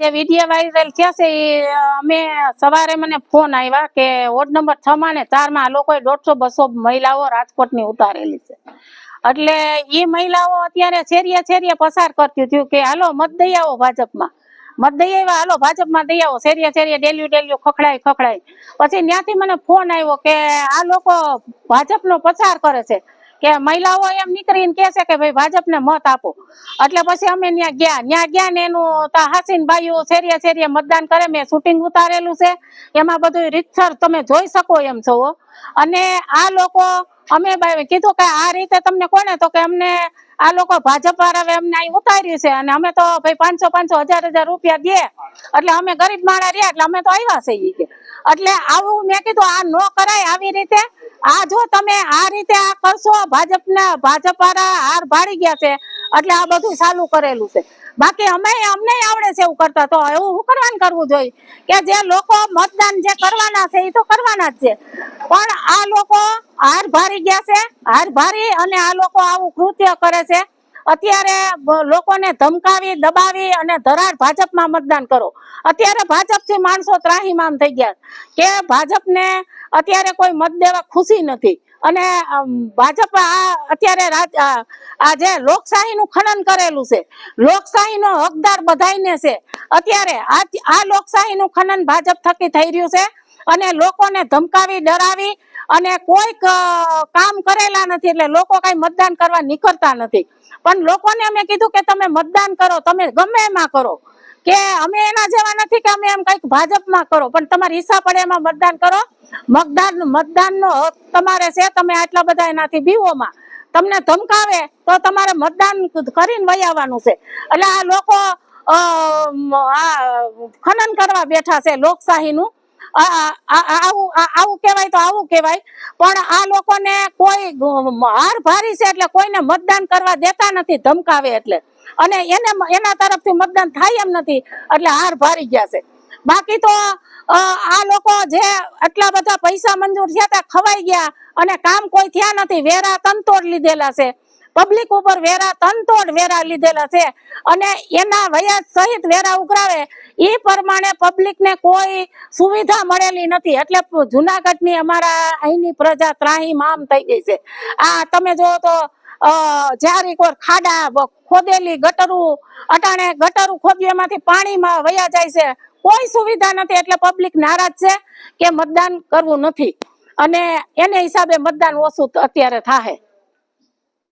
જે video viral થયા છે અમે સવારે મને ફોન આવ્યા કે વોર્ડ નંબર છ માં ને ચારમાં લોકોએ દોઢસો બસો મહિલાઓ રાજકોટની ઉતારેલી છે. એટલે એ મહિલાઓ અત્યારે શેરીએ છેરીએ પસાર કરતી થયું કે હાલો, મત દઈ આવો ભાજપમાં. મત દઈ આવ્યા, હાલો, ભાજપમાં દઈ આવો. શેરીએ શેરીએ ડેલ્યુ ડેલ્યુ, ખખડાય ખખડાય. પછી ત્યાંથી મને ફોન આવ્યો કે આ લોકો ભાજપનો પસાર કરે છે. કે મહિલાઓ એમ નીકળીને કે છે કે ભાઈ ભાજપને મત આપો. એટલે પછી અમે ત્યાં ગયા. ત્યાં ગયા ને એનું હસીન બાઈઓ શેરીએ શેરીએ મતદાન કરે. મેં શૂટિંગ ઉતારેલું છે. એમાં બધું રીતસર તમે જોઈ શકો એમ છો અને આ લોકો અમે કીધું કે આ રીતે તમને કોને તો કે અમને આ લોકો ભાજપ વાળા અમને અહીં ઉતાર્યું છે. અને અમે તો ભાઈ પાંચસો પાંચસો હજાર હજાર રૂપિયા દે. એટલે અમે ગરીબ માણા રહ્યા. એટલે અમે તો આવ્યા છે એટલે આવું મેં કીધું, આ નો કરાય આવી રીતે. આ જો તમે આ રીતે આ કરશો, ભાજપના ભાજપ વાળા હાર ભાડી ગયા છે, એટલે આ બધું ચાલુ કરેલું છે. બાકી અમે અમને આવડે છે એવું કરતા, તો એવું શું કરવાનું કરવું જોઈએ? કે જે લોકો મતદાન જે કરવાના છે એ તો કરવાના જ છે. પણ આ લોકો હાર ભારી ગયા છે, હાર ભારી અને આ લોકો આવું કૃત્ય કરે છે અત્યારે લોકોને ધમકાવી, દબાવી અને ધરાર ભાજપમાં મતદાન કરો. અત્યારે ભાજપથી માણસો ત્રાહીમામ થઈ ગયા કે ભાજપને અત્યારે કોઈ મત દેવા ખુશી નથી. અને ભાજપ આ અત્યારે આ- જે લોકશાહીનું ખનન કરેલું છે, લોકશાહીનો હકદાર બધાઈને છે. અત્યારે આ લોકશાહીનું ખનન ભાજપ થકી થઈ રહ્યું છે. અને લોકોને ધમકાવી, ડરાવી અને કોઈક કામ કરેલા નથી એટલે લોકો કઈ મતદાન કરવા નીકળતા નથી. પણ લોકોને અમે કીધું કે તમે મતદાન કરો, તમે ગમે એમાં કરો. કે અમે એના જેવા નથી કે અમે એમ કંઈક ભાજપમાં કરો, પણ તમારે હિસ્સા પડે એમાં મતદાન કરો. મતદાન, મતદાનનો તમારે છે, તમે આટલા બધા એનાથી બીવોમાં તમને ધમકાવે તો તમારે મતદાન કરીને વહી આવવાનું છે. એટલે આ લોકો ખનન કરવા બેઠા છે લોકશાહીનું. આવું આવું કહેવાય તો આવું કહેવાય. પણ આ લોકોને કોઈ હાર ભારી છે એટલે કોઈને મતદાન કરવા દેતા નથી, ધમકાવે એટલે. અને એને, એના તરફથી મતદાન થાય એમ નથી, એટલે હાર ભારી ગયા છે. બાકી તો આ લોકો જે આટલા બધા પૈસા મંજૂર થયા હતા, ખવાઈ ગયા અને કામ કોઈ થયા નથી, વેરા તંતોડ લીધેલા છે. પબ્લિક ઉપર વેરા તનતોડ વેરા લીધેલા છે. અને એના વ્યાજ સહિત વેરા ઉઘરાવે. એ પ્રમાણે પબ્લિકને કોઈ સુવિધા મળેલી નથી. એટલે જુનાગઢની અમારા અહીંની પ્રજા ત્રાહીમામ થઈ ગઈ છે. આ તમે જો તો જ્યારે કોઈ ખાડા ખોદેલી ગટરું, અટાણે ગટરું ખોદ્યું પાણીમાં વયા જાય છે. કોઈ સુવિધા નથી. એટલે પબ્લિક નારાજ છે કે મતદાન કરવું નથી. અને એને હિસાબે મતદાન ઓછું અત્યારે થાય